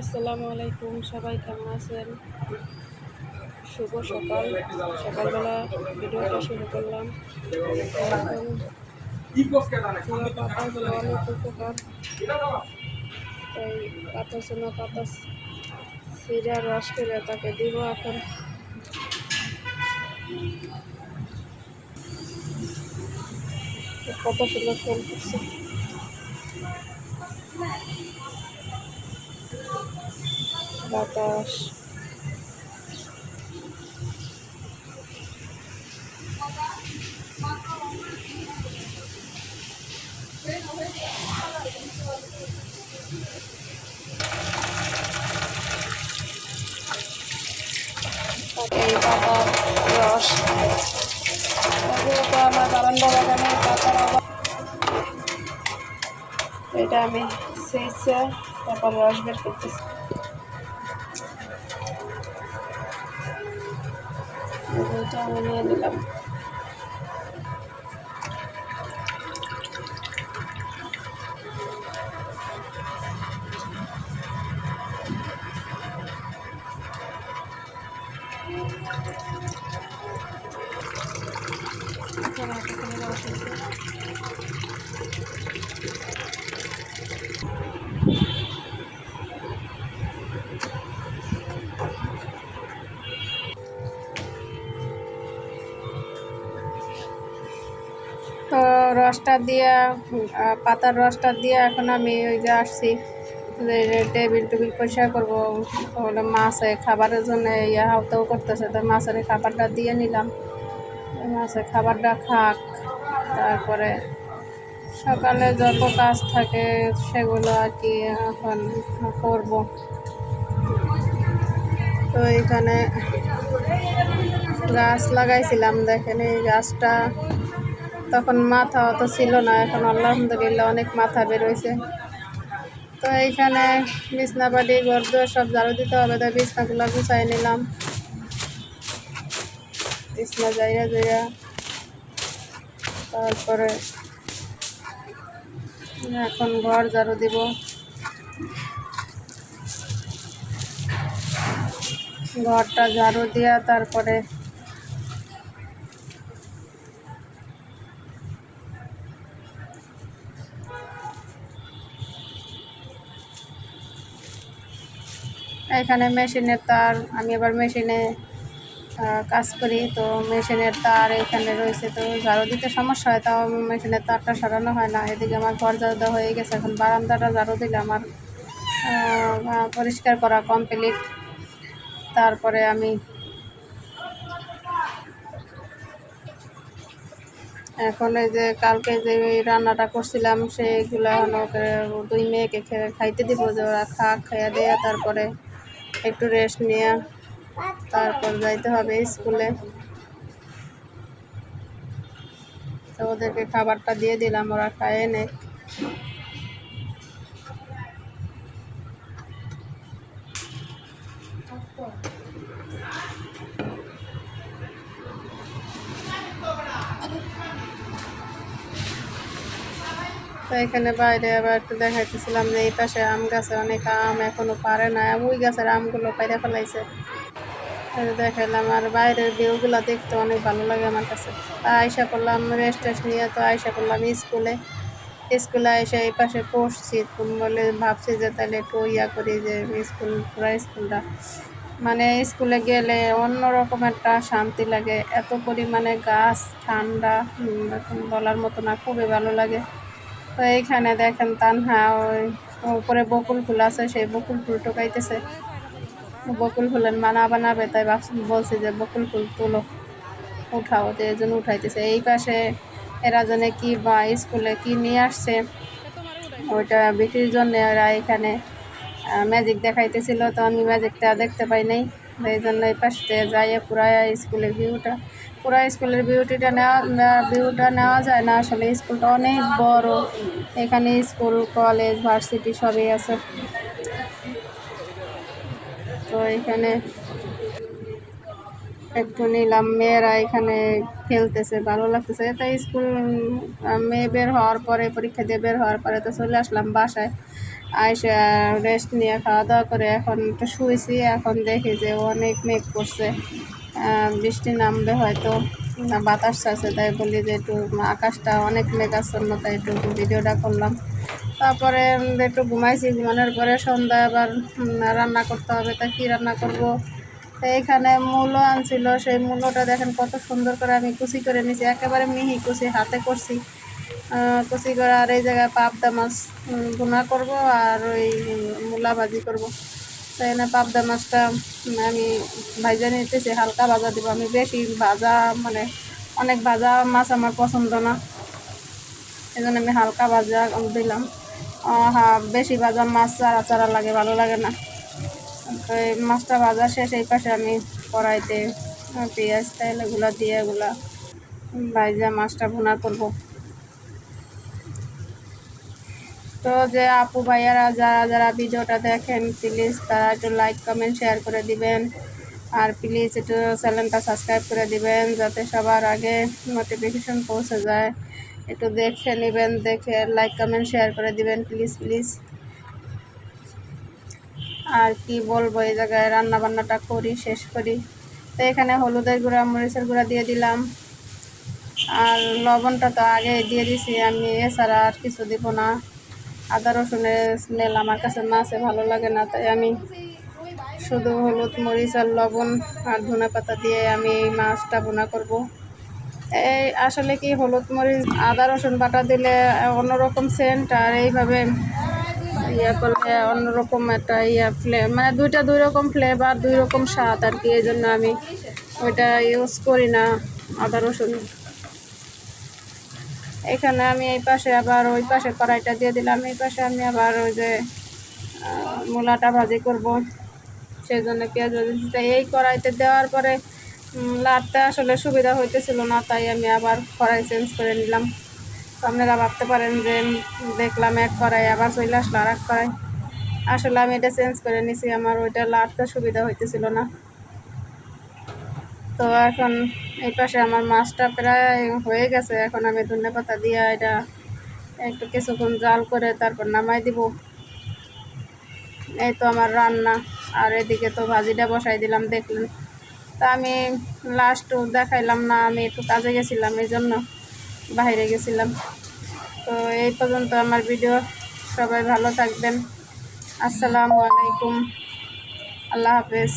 আসসালামু আলাইকুম, সবাই কেমন আছেন? শুভ সকাল। সকালবেলা ভিডিওটা শুরু করলাম। পাতাগুলো অনেক উপকার তাই পাতা সোনা পাতা সিরা রস করে তাকে দিব এখন কত সুন্দর ফোন করছে। বাতাস এই পাতার রস এগুলো তো আমার বারান্দা বাগানে পাতার অভাব এটা আমি সেইছে তারপর রস বের করতেছি আমি নিয়ে নিলাম। রসটা দিয়ে পাতার রসটা দিয়ে এখন আমি ওই যে আসছি। টেবিল টেবিল পরিষ্কার করব হলো মাছে খাবারের জন্য ইয়া হাওতাও করতেছে। তো মাছের খাবারটা দিয়ে নিলাম। মাছের খাবারটা খাক, তারপরে সকালে যত কাজ থাকে সেগুলো আর কি এখন করব। তো এখানে গাছ লাগাইছিলাম, দেখেন এই গাছটা। তখন মাথা অত ছিল না, এখন আলহামদুলিল্লাহ অনেক মাথা বেরোইছে তো এইখানে বিছনাপাটি ঘর দুয়ার সব ঝাড়ু দিতে হবে তাই বিছনাগুলো গুছাই নিলাম। বিছনা যাইয়া যাইয়া তারপরে এখন ঘর ঝাড়ু দিব। ঘরটা ঝাড়ু দিয়া তারপরে এখানে মেশিনের তার, আমি আবার মেশিনে কাজ করি। তো মেশিনের তার এখানে রয়েছে। তো ঝাড়ু দিতে সমস্যা হয়, তাও মেশিনের তারটা সরানো হয় না। এদিকে আমার ঘর ঝাড়ু হয়ে গেছে। এখন বারান্দাটা ঝাড়ু দিলে আমার পরিষ্কার করা কমপ্লিট তারপরে আমি এখন এই যে কালকে যে রান্নাটা করছিলাম ওকে, দুই মেয়েকে খে- খাইতে দিব, যে ওরা খাক, খাইয়া দেয়া তারপরে একটু রেস্ট নিয়ে তারপর যাইতে হবে স্কুলে তো ওদেরকে খাবারটা দিয়ে দিলাম, ওরা খায় নে। তো এখানে বাইরে আবার একটু দেখাইতেছিলাম যে এই পাশে আম গাছে অনেক আম এখনও পারে না ওই গাছের আমগুলো পাইরে ফেলাইছে। দেখাইলাম, আর বাইরের ভিউগুলো দেখতে অনেক ভালো লাগে আমার কাছে। তা আয়সা করলাম রেস্ট টেস্ট নিয়ে, তো আয়সা করলাম স্কুলে। স্কুলে এসে এই পাশে পড়ছি বলে ভাবছি যে তাহলে একটু ইয়া করি যে স্কুল, পুরা স্কুলটা। মানে স্কুলে গেলে অন্যরকম একটা শান্তি লাগে। এত পরিমাণে গাছ, ঠান্ডা বলার মতো না, খুবই ভালো লাগে। তো এইখানে দেখেন তানহা ওই উপরে বকুল ফুল আছে সেই বকুল ফুল টোকাইতেছে বকুল ফুলের মানা বানাবে, তাই বলছি যে বকুল ফুল তুলো, উঠাও তো এই জন্য উঠাইতেছে। এই পাশে এরা জনে কি বা স্কুলে কি নিয়ে আসছে, ওইটা বিক্রির জন্য ওরা এখানে ম্যাজিক দেখাইতেছিল, তো আমি ম্যাজিকটা দেখতে পাই নাই। এই জন্য এই পাশে যাই পুরা স্কুলের ভিউটা পুরা স্কুলের ভিউটিটা নেওয়া ভিউটা নেওয়া যায় না। আসলে স্কুলটা অনেক বড়। এখানে স্কুল, কলেজ, ভার্সিটি সবই আছে। তো এখানে একটু নিলাম। মেয়েরা এখানে খেলতেছে, ভালো লাগতেছে। তাই স্কুল মেয়ে বের হওয়ার পরে, পরীক্ষা দিয়ে বের হওয়ার পরে তো চলে আসলাম বাসায়। আইসে রেস্ট নিয়ে খাওয়া দাওয়া করে এখন একটু শুয়েছি, এখন দেখি যে অনেক মেঘ করছে। বৃষ্টি নামবে হয়তো বাতাস আছে, তাই বলি যে একটু আকাশটা অনেক মেঘাচ্ছন্ন, তাই একটু ভিডিওটা করলাম। তারপরে একটু ঘুমাইছি, ঘুমানোর পরে সন্ধ্যা আবার রান্না করতে হবে, তা কী রান্না করব? তো এখানে মূলো আনছিল, সেই মূলোটা দেখেন কত সুন্দর করে আমি কুচি করে নিয়েছি, একেবারে মিহি কুচি, হাতে করছি। কুচি করে আর এই জায়গায় পাবদা মাছ ভুনা করব আর ওই মূলা ভাজি করব। তো এনে পাবদা মাছটা আমি ভাজা নিতেছি হালকা ভাজা দিব। আমি বেশি ভাজা মানে অনেক ভাজা মাছ আমার পছন্দ না। এই জন্য আমি হালকা ভাজা দিলাম। বেশি ভাজা মাছ চারা চারা লাগে, ভালো লাগে না। তো এই মাছটা ভাজা শেষ, এই পাশে আমি কড়াইতে পেঁয়াজ, তেল, এগুলো দিয়ে এগুলা ভাজা মাছটা ভুনা করব। তো যে আপু ভাইয়ারা, যারা যারা ভিডিওটা দেখেন প্লিজ তারা একটু লাইক কমেন্ট শেয়ার করে দিবেন। আর প্লিজ একটু চ্যানেলটা সাবস্ক্রাইব করে দিবেন, যাতে সবার আগে নোটিফিকেশন পৌঁছে যায়। একটু দেখে নেবেন, দেখে লাইক কমেন্ট শেয়ার করে দিবেন প্লিজ প্লিজ আর কি বলব, এই জায়গায় রান্না বান্নাটা করি, শেষ করি। তো এখানে হলুদের গুঁড়া, মরিচের গুঁড়া দিয়ে দিলাম। আর লবণটা তো আগে দিয়ে দিছি, আমি এছাড়া আর কিছু দিব না। আদা রসুনের স্মেল আমার কাছে মাছে ভালো লাগে না, তাই আমি শুধু হলুদ, মরিচ আর লবণ আর ধনে পাতা দিয়ে আমি মাছটা বোনা করব। এই আসলে কি হলুদ, মরিচ, আদা, রসুন বাটা দিলে অন্যরকম সেন্ট আর এইভাবে ইয়ে করলে অন্যরকম একটা ইয়ে ফ্লে মানে দুইটা দুই রকম ফ্লেভার দুই রকম স্বাদ আর কি, এই জন্য আমি ওইটা ইউজ করি না আদা, রসুন। এখানে আমি এই পাশে আবার ওই পাশে কড়াইটা দিয়ে দিলাম, এই পাশে আমি আবার ওই যে মূলাটা ভাজি করব। সেই জন্য পেঁয়াজ দিতে এই কড়াইতে দেওয়ার পরে লাড়তে আসলে সুবিধা হইতেছিল না, তাই আমি আবার কড়াই চেঞ্জ করে নিলাম। আপনারা ভাবতে পারেন যে, দেখলাম এক কড়াই আবার চলে আসলো আর এক কড়াই। আসলে আমি এটা চেঞ্জ করে নিছি, আমার ওইটা লাড়তে সুবিধা হইতেছিল না। তো এখন এই পাশে আমার মাছটা প্রায় হয়ে গেছে। এখন আমি ধনে পাতা দিয়ে এটা একটু কিছুক্ষণ জাল করে তারপর নামাই দিব। এই তো আমার রান্না। আর এদিকে তো ভাজিটা বসাই দিলাম, দেখলেন। তা আমি লাস্ট দেখাইলাম না, আমি একটু কাজে গেছিলাম, এই জন্য বাইরে গেছিলাম। তো এই পর্যন্ত আমার ভিডিও। সবাই ভালো থাকবেন। আসসালামু আলাইকুম। আল্লাহ হাফেজ।